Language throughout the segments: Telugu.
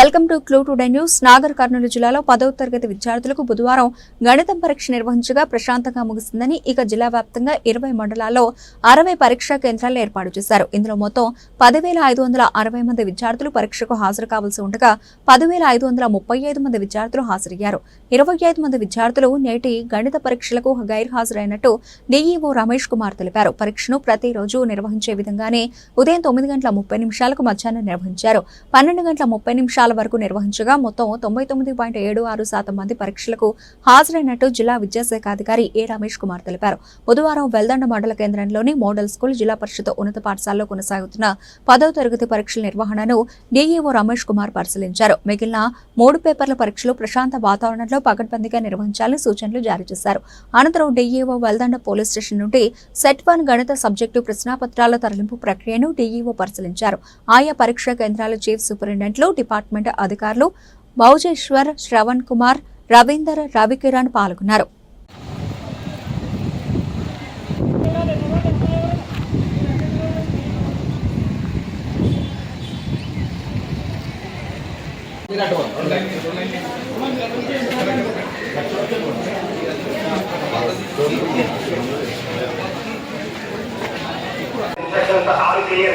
Welcome to clue today news. Nagar Kurnool జిల్లాలో పదవ తరగతి విద్యార్థులకు బుధవారం గణితం పరీక్ష నిర్వహించగా ప్రశాంతంగా ముగిసిందని ఇక జిల్లా వ్యాప్తంగా ఇరవై మండలాల్లో అరవై పరీక్షా కేంద్రాలు ఏర్పాటు చేశారు. ఇందులో మొత్తం పదివేల ఐదు వందల అరవై మంది విద్యార్థులు పరీక్షకు హాజరు కావాల్సి ఉండగా పదివేల ఐదు వందల ముప్పై ఐదు మంది విద్యార్థులు హాజరయ్యారు. ఇరవై ఐదు మంది విద్యార్థులు నేటి గణిత పరీక్షలకు గైర్హాజరైనట్టు డీఈఓ రమేష్ కుమార్ తెలిపారు. పరీక్షను ప్రతిరోజు నిర్వహించే విధంగానే ఉదయం తొమ్మిది గంటల ముప్పై నిమిషాలకు మధ్యాహ్నం నిర్వహించారు. పన్నెండు గంటల ముప్పై నిమిషాలు వరకు నిర్వహించగా మొత్తం తొంభై తొమ్మిది పాయింట్ ఏడు ఆరు శాతం మంది పరీక్షలకు హాజరైనట్టు జిల్లా విద్యాశాఖ అధికారి ఏ రమేష్ కుమార్ తెలిపారు. బుధవారం వెల్దండ మండల కేంద్రంలోని మోడల్ స్కూల్ జిల్లా పరిషత్ ఉన్నత పాఠశాలలో కొనసాగుతున్న పదవ తరగతి పరీక్షల నిర్వహణను డీఈఓ రమేష్ కుమార్ పరిశీలించారు. మిగిలిన మూడు పేపర్ల పరీక్షలు ప్రశాంత వాతావరణంలో పగడ్బందీగా నిర్వహించాలని సూచనలు జారీ చేశారు. అనంతరం డీఈఓ వెల్దండ పోలీస్ స్టేషన్ నుండి సెట్ వన్ గణిత సబ్జెక్టు ప్రశ్నాపత్రాల తరలింపు ప్రక్రియను డీఈఓ పరిశీలించారు. ఆయా పరీక్షా కేంద్రాల చీఫ్ సూపరింటెండెంట్లు డిపార్ట్మెంట్ అధికారులు భౌజేశ్వర్ శ్రవణ్ కుమార్ రవీందర్ రవికిరణ్ పాల్గొన్నారు. Instructions are all clear,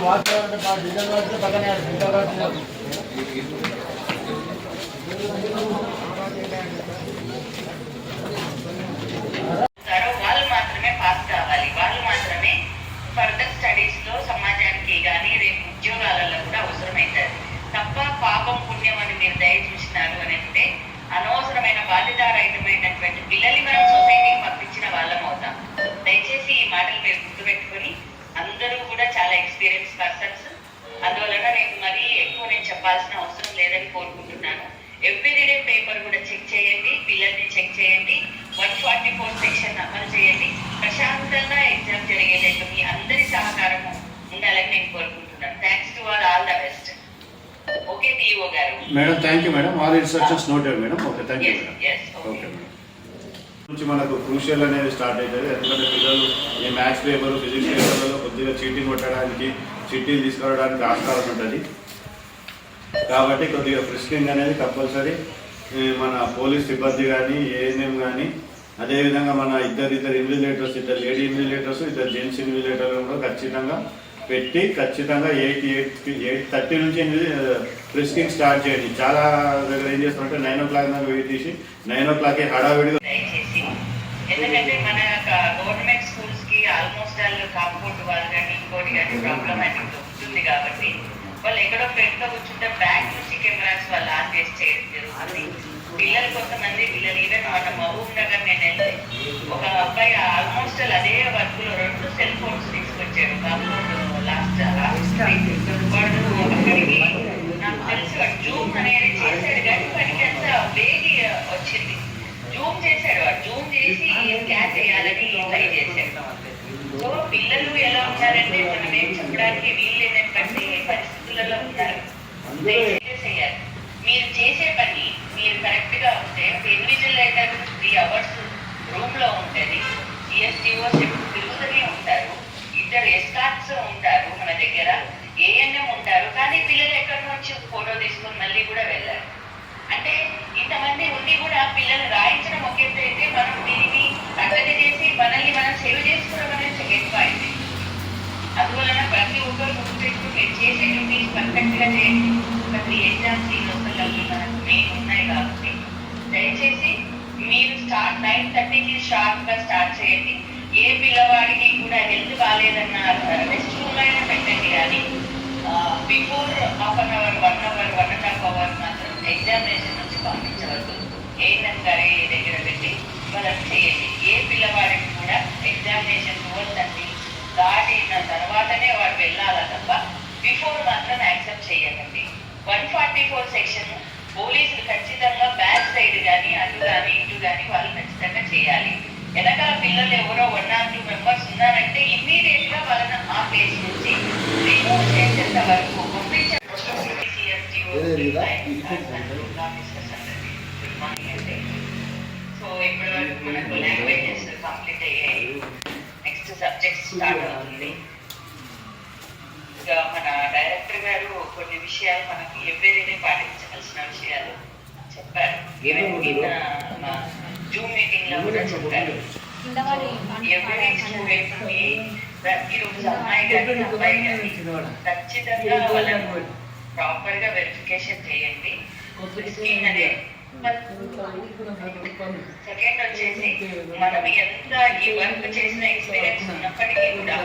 diesel వాడితే పక్కనే డీజల్ వాడితే చేస్తారో వాళ్ళు మాత్రమే పాస్ కావాలి వాళ్ళు మాత్రమే ఫర్దర్ స్టడీస్లో సమాజానికి కానీ రేపు ఉద్యోగాలలో కూడా అవసరమవుతారు తప్ప పాపం పుణ్యం అని మీరు దయ చూసినారు అని అంటే అనవసరమైన బాధ్యతారహితమైనటువంటి పిల్లల్ని మనం సొసైటీకి పంపించిన వాళ్ళం అవుతాం దయచేసి ఈ మాటలు మీరు గుర్తుపెట్టుకొని అందరూ కూడా చాలా ఎక్స్పీరియన్స్ పర్సన్స్ అందువలన నేను మరీ ఎక్కువ నేను చెప్పాల్సిన అవసరం లేదని కోరుకుంటున్నాను. ఎవ్రీడే పేపర్ కూడా చెక్ చేయండి పిల్లల్ని చెక్ చేయండి వన్ ఫార్టీ ఫోర్ సెక్షన్ అమలు చేయండి. ప్రశాంతంగా ఎగ్జామ్ జరిగేటట్టు మీ అందరి సహకారము ఉండాలని నేను కోరుకుంటున్నాను. Thanks to all all the best okay DO garu. Madam thank you madam all instructions noted madam okay thank you madam okay madam నుంచి మనకు క్రూషియల్ అనేది స్టార్ట్ అవుతుంది ఎందుకంటే పిల్లలు ఈ మ్యాథ్స్ పేపర్ ఫిజిక్స్ పేపర్లలో కొద్దిగా చీటింగ్ కొట్టడానికి చిట్టీలు తీసుకురావడానికి ఆస్కారం ఉంటుంది. కాబట్టి కొద్దిగా ఫ్రిస్కింగ్ అనేది కంపల్సరీ మన పోలీస్ సిబ్బంది కానీ ఏఎన్ఎం కానీ అదేవిధంగా మన ఇద్దరు ఇద్దరు ఇన్విజిలేటర్స్ ఇద్దరు లేడీ ఇన్విజిలేటర్స్ ఇద్దరు జెంట్స్ ఇన్విజిలేటర్లు కూడా ఖచ్చితంగా పెట్టి ఖచ్చితంగా ఎయిట్ ఎయిట్ ఎయిట్ థర్టీ నుంచి ఫ్రిస్కింగ్ స్టార్ట్ చేయండి. చాలా దగ్గర ఏం చేస్తామంటే నైన్ ఓ క్లాక్ దాకా వెయిట్ చేసి నైన్ ఓ క్లాక్ హడావిడిగా ఎందుకంటే మన గవర్నమెంట్ స్కూల్స్కి ఆల్మోస్ట్ కాంపౌండ్ వాళ్ళు కానీ ఇంకోటి కానీ ప్రాబ్లమాటిక్ కాబట్టి వాళ్ళు ఎక్కడో ఫ్రంట్లో కూర్చుంటే బ్యాక్ నుంచి కెమెరాస్ వాళ్ళు ఆన్ చేసి జరుగుతుంది. పిల్లలు కొంతమంది పిల్లలు ఈవెన్ మన మహబూబ్ నగర్ నేను వెళ్తే ఒక అబ్బాయి ఆల్మోస్ట్ ఆల్ అదే వర్క్లో రెండు సెల్ ఫోన్స్ తీసుకొచ్చాడు. కాంపౌండ్ లాస్ట్ వాడు అక్కడికి నాకు తెలిసి వాడు జూమ్ అనేది చేశాడు కానీ వాడికి అంత వేగి వచ్చింది జూమ్ చేశాడు వాడు జూమ్ చేసి స్కాన్ చేయాలని ట్రై చేశాడు సో పిల్లలు ఎలా ఉన్నారంటే మనం ఏం చెప్పడానికి వీల్లేనటువంటి పరిస్థితులలో ఉన్నారు దయచేసి చేయాలి మీరు చేసే పని మీరు కరెక్ట్గా ఉంటే ఒక ఇన్విజిలేటర్ త్రీ అవర్స్ రూమ్లో ఉంటుంది ఈఎస్టీఓస్ ఎప్పుడు తిరుగుతూనే ఉంటారు ఇద్దరు ఎస్కాట్స్ ఉంటారు మన దగ్గర ఏఎన్ఎం ఉంటారు కానీ పిల్లలు ఎక్కడి నుంచి ఫోటో తీసుకొని మళ్ళీ కూడా వెళ్ళారు అంటే ఇంతమంది ఉండి కూడా పిల్లలు రాయించడం ఒక అయితే మనం దీనిని కట్టడి చేసి మనల్ని మనం సేవ్ చేసుకోవడం అనేది సెకండ్ పాయింట్ అందువలన ప్రతి ఒక్కరు గుర్తుపెట్టుకుని మీరు చేసే డ్యూటీస్ పర్ఫెక్ట్గా చేయండి ప్రతి ఎగ్జామ్స్ ఈ లోకల్ మనకు మెయిన్ ఉన్నాయి కాబట్టి దయచేసి మీరు స్టార్ట్ నైన్ థర్టీకి షార్ప్గా స్టార్ట్ చేయండి. ఏ పిల్లవాడికి కూడా హెల్త్ బాగాలేదన్న రెస్ట్ రూమ్ అయినా పెట్టండి కానీ before half an hour one hour one and half hour మాత్రం ఎగ్జామినేషన్ నుంచి పంపించవద్దు. ఏఎన్ఎం గారి దగ్గర పెట్టి వాళ్ళని చేయండి. ఏ పిల్లవాడికి కూడా ఎగ్జామినేషన్ ట్వెల్వ్ థర్టీ దాటిన తర్వాతనే వాడు వెళ్ళాలా తప్ప బిఫోర్ మాత్రం యాక్సెప్ట్ చేయకండి. వన్ ఫార్టీ ఫోర్ సెక్షన్ పోలీసులు ఖచ్చితంగా బ్యాక్ సైడ్ కానీ అటు కానీ ఇటు కానీ వాళ్ళు ఖచ్చితంగా చేయాలి. వెనకాల పిల్లలు ఎవరో వన్ ఆర్ టూ మెంబర్స్ ఉన్నారంటే ఇమ్మీడియట్గా వాళ్ళని ఆ ప్లేస్ నుంచి రిమూవ్ చేసేంత వరకు సో ఇప్పటి వరకు మనకు లాంగ్వేజెస్ కంప్లీట్ అయ్యాయి. నెక్స్ట్ సబ్జెక్ట్ స్టార్ట్ అవుతుంది. ఇక మన డైరెక్టర్ గారు కొన్ని విషయాలు మనకి ఎవరిని పాటించాల్సిన విషయాలు చెప్పారు. జూమ్ మీటింగ్లో కూడా చెప్పారు ఎవరి స్టూడెంట్ని ఈరోజు అమ్మాయి కానీ అబ్బాయి కానీ ఖచ్చితంగా వాళ్ళని ప్రాపర్గా వెరిఫికేషన్ చేయండి స్కిన్ అదే సెకండ్ వచ్చేసి మనం ఎంత ఈ వర్క్ చేసిన ఎక్స్పీరియన్స్ ఉన్నప్పటికీ కూడా